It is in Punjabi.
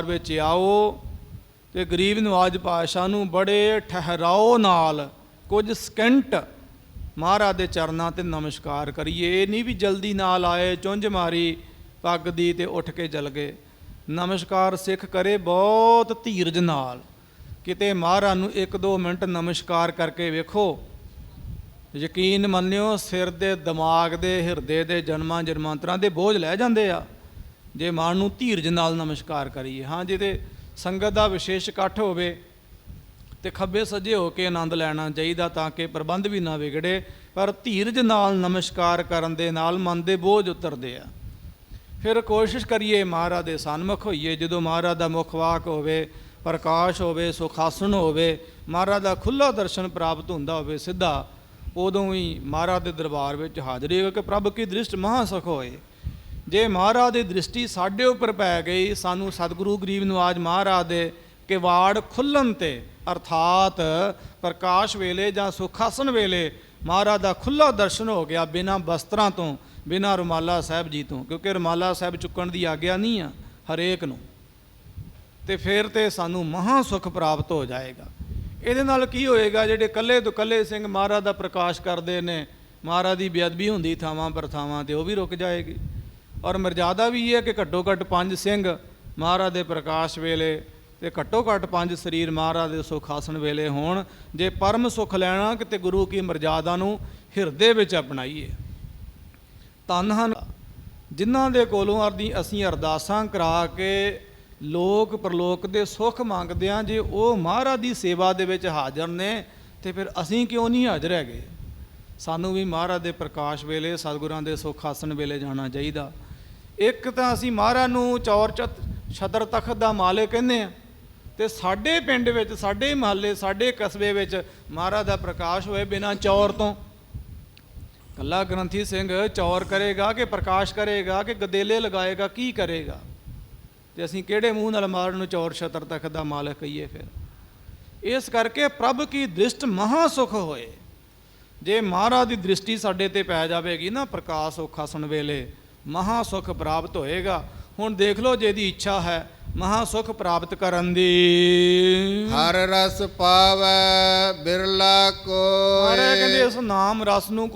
ਦਰਬਾਰ ਵਿੱਚ ਆਓ ਤੇ ਗਰੀਬ ਨਵਾਜ ਪਾਤਸ਼ਾਹ ਨੂੰ ਬੜੇ ਠਹਿਰਾਓ ਨਾਲ ਕੁਝ ਸਕਿੰਟ ਮਹਾਰਾਜ ਦੇ ਚਰਨਾਂ ਤੇ ਨਮਸਕਾਰ ਕਰੀਏ। ਇਹ ਨਹੀਂ ਵੀ ਜਲਦੀ ਨਾਲ ਆਏ, ਚੁੰਝ ਮਾਰੀ, ਪੱਗ ਦੀ ਤੇ ਉੱਠ ਕੇ ਚਲ ਗਏ। ਨਮਸਕਾਰ ਸਿੱਖ ਕਰੇ ਬਹੁਤ ਧੀਰਜ ਨਾਲ। ਕਿਤੇ ਮਹਾਰਾਜ ਨੂੰ 1-2 ਮਿੰਟ ਨਮਸਕਾਰ ਕਰਕੇ ਵੇਖੋ। ਯਕੀਨ ਮੰਨਿਓ, ਸਿਰ ਦੇ ਦਿਮਾਗ ਦੇ, ਹਿਰਦੇ ਦੇ ਜਨਮਾਂ ਜਨਮਾਂਤਰਾਂ ਦੇ ਬੋਝ ਲੈ ਜਾਂਦੇ ਆ। ਜੇ ਮਨ ਨੂੰ ਧੀਰਜ ਨਾਲ ਨਮਸਕਾਰ ਕਰੀਏ, ਹਾਂ ਜਿਹਦੇ ਸੰਗਤ ਦਾ ਵਿਸ਼ੇਸ਼ ਇਕੱਠ ਹੋਵੇ ਤੇ ਖੱਬੇ ਸੱਜੇ ਹੋ ਕੇ ਆਨੰਦ ਲੈਣਾ ਚਾਹੀਦਾ ਤਾਂ ਕਿ ਪ੍ਰਬੰਧ ਵੀ ਨਾ ਵਿਗੜੇ, ਪਰ ਧੀਰਜ ਨਾਲ ਨਮਸਕਾਰ ਕਰਨ ਦੇ ਨਾਲ ਮਨ ਦੇ ਬੋਝ ਉਤਰਦੇ ਆ। ਫਿਰ ਕੋਸ਼ਿਸ਼ ਕਰੀਏ ਮਹਾਰਾਜ ਦੇ ਸਨਮੁਖ ਹੋਈਏ, ਜਦੋਂ ਮਹਾਰਾਜ ਦਾ ਮੁਖ ਵਾਕ ਹੋਵੇ, ਪ੍ਰਕਾਸ਼ ਹੋਵੇ, ਸੁਖਾਸਨ ਹੋਵੇ, ਮਹਾਰਾਜ ਦਾ ਖੁੱਲਾ ਦਰਸ਼ਨ ਪ੍ਰਾਪਤ ਹੁੰਦਾ ਹੋਵੇ ਸਿੱਧਾ, ਉਦੋਂ ਹੀ ਮਹਾਰਾਜ ਦੇ ਦਰਬਾਰ ਵਿੱਚ ਹਾਜ਼ਰੀ ਹੋਵੇ ਕਿ ਪ੍ਰਭ ਕੀ ਦ੍ਰਿਸ਼ਟ ਮਹਾ ਸੁਖ ਹੋਏ। ਜੇ ਮਹਾਰਾਜ ਦੀ ਦ੍ਰਿਸ਼ਟੀ ਸਾਡੇ ਉੱਪਰ ਪੈ ਗਈ, ਸਾਨੂੰ ਸਤਿਗੁਰੂ ਗਰੀਬ ਨਿਵਾਜ ਮਹਾਰਾਜ ਦੇ ਕਿਵਾੜ ਖੁੱਲਣ ਤੇ, ਅਰਥਾਤ ਪ੍ਰਕਾਸ਼ ਵੇਲੇ ਜਾਂ ਸੁਖਾਸਨ ਵੇਲੇ ਮਹਾਰਾਜ ਦਾ ਖੁੱਲਾ ਦਰਸ਼ਨ ਹੋ ਗਿਆ ਬਿਨਾਂ ਬਸਤਰਾਂ ਤੋਂ, ਬਿਨਾਂ ਰੁਮਾਲਾ ਸਾਹਿਬ ਜੀ ਤੋਂ, ਕਿਉਂਕਿ ਰੁਮਾਲਾ ਸਾਹਿਬ ਚੁੱਕਣ ਦੀ ਆਗਿਆ ਨਹੀਂ ਆ ਹਰੇਕ ਨੂੰ। ਤੇ ਫਿਰ ਤੇ ਸਾਨੂੰ ਮਹਾ ਸੁਖ ਪ੍ਰਾਪਤ ਹੋ ਜਾਏਗਾ। ਇਹਦੇ ਨਾਲ ਕੀ ਹੋਏਗਾ, ਜਿਹੜੇ ਕੱਲੇ ਤੋਂ ਕੱਲੇ ਸਿੰਘ ਮਹਾਰਾਜ ਦਾ ਪ੍ਰਕਾਸ਼ ਕਰਦੇ ਨੇ, ਮਹਾਰਾਜ ਦੀ ਬੇਅਦਬੀ ਹੁੰਦੀ ਥਾਵਾਂ ਪਰ ਥਾਵਾਂ ਤੇ ਉਹ ਵੀ ਰੁਕ ਜਾਏਗੀ। ਔਰ ਮਰਜ਼ਾਦਾ ਵੀ ਇਹ ਹੈ ਕਿ ਘੱਟੋ ਘੱਟ ਪੰਜ ਸਿੰਘ ਮਹਾਰਾਜ ਦੇ ਪ੍ਰਕਾਸ਼ ਵੇਲੇ ਤੇ ਘੱਟੋ ਘੱਟ ਪੰਜ ਸਰੀਰ ਮਹਾਰਾਜ ਦੇ ਸੁਖ ਆਸਣ ਵੇਲੇ ਹੋਣ। ਜੇ ਪਰਮ ਸੁਖ ਲੈਣਾ ਕਿਤੇ ਗੁਰੂ ਕੀ ਮਰਜ਼ਾਦਾ ਨੂੰ ਹਿਰਦੇ ਵਿੱਚ ਅਪਣਾਈਏ। ਤਨ ਹਨ। ਜਿਨ੍ਹਾਂ ਦੇ ਕੋਲੋਂ ਅਰਦੀ ਅਸੀਂ ਅਰਦਾਸਾਂ ਕਰਾ ਕੇ ਲੋਕ ਪ੍ਰਲੋਕ ਦੇ ਸੁੱਖ ਮੰਗਦੇ ਆ ਜੇ ਉਹ ਮਹਾਰਾਜ ਦੀ ਸੇਵਾ ਦੇ ਵਿੱਚ ਹਾਜ਼ਰ ਨੇ, ਤੇ ਫਿਰ ਅਸੀਂ ਕਿਉਂ ਨਹੀਂ ਹਾਜ਼ਰ ਹੈਗੇ? ਸਾਨੂੰ ਵੀ ਮਹਾਰਾਜ ਦੇ ਪ੍ਰਕਾਸ਼ ਵੇਲੇ, ਸਤਿਗੁਰਾਂ ਦੇ ਸੁੱਖ ਆਸਣ ਵੇਲੇ ਜਾਣਾ ਚਾਹੀਦਾ। ਇੱਕ ਤਾਂ ਅਸੀਂ ਮਹਾਰਾਜ ਨੂੰ ਚੌਰ ਚਤ ਛਤਰ ਤਖਤ ਦਾ ਮਾਲਕ ਕਹਿੰਦੇ ਆ ਤੇ ਸਾਡੇ ਪਿੰਡ ਵਿੱਚ, ਸਾਡੇ ਮਹੱਲੇ, ਸਾਡੇ ਕਸਬੇ ਵਿੱਚ ਮਹਾਰਾਜ ਦਾ ਪ੍ਰਕਾਸ਼ ਹੋਏ ਬਿਨਾਂ ਚੌਰ ਤੋਂ। ਕੱਲਾ ਗ੍ਰੰਥੀ ਸਿੰਘ ਚੌਰ ਕਰੇਗਾ ਕਿ ਪ੍ਰਕਾਸ਼ ਕਰੇਗਾ ਕਿ ਗਦੇਲੇ ਲਗਾਏਗਾ, ਕੀ ਕਰੇਗਾ? ਤੇ ਅਸੀਂ ਕਿਹੜੇ ਮੂੰਹ ਨਾਲ ਮਾਰਨ ਨੂੰ ਚੌਰ ਛਤਰ ਤੱਕ ਦਾ ਮਾਲਕ ਕਹੀਏ ਫਿਰ? ਇਸ ਕਰਕੇ ਪ੍ਰਭ ਕੀ ਦ੍ਰਿਸ਼ਟ ਮਹਾ ਸੁਖ ਹੋਏ। ਜੇ ਮਹਾਰਾਜ ਦੀ ਦ੍ਰਿਸ਼ਟੀ ਸਾਡੇ ਤੇ ਪੈ ਜਾਵੇਗੀ ਨਾ, ਪ੍ਰਕਾਸ਼ ਔਖਾ ਸੁਣ ਵੇਲੇ ਮਹਾ ਸੁਖ ਪ੍ਰਾਪਤ ਹੋਏਗਾ। ਹੁਣ ਦੇਖ ਲਓ ਜਿਹਦੀ ਇੱਛਾ ਹੈ ਮਹਾ ਸੁਖ ਪ੍ਰਾਪਤ ਕਰਨ ਦੀ। ਹਰ ਰਸ ਪਾਵੈ ਬਿਰਲਾ ਮਹਾਰਾਜ ਕਹਿੰਦੇ ਕੋਇ। ਇਸ ਨਾਮ ਰਸ ਨੂੰ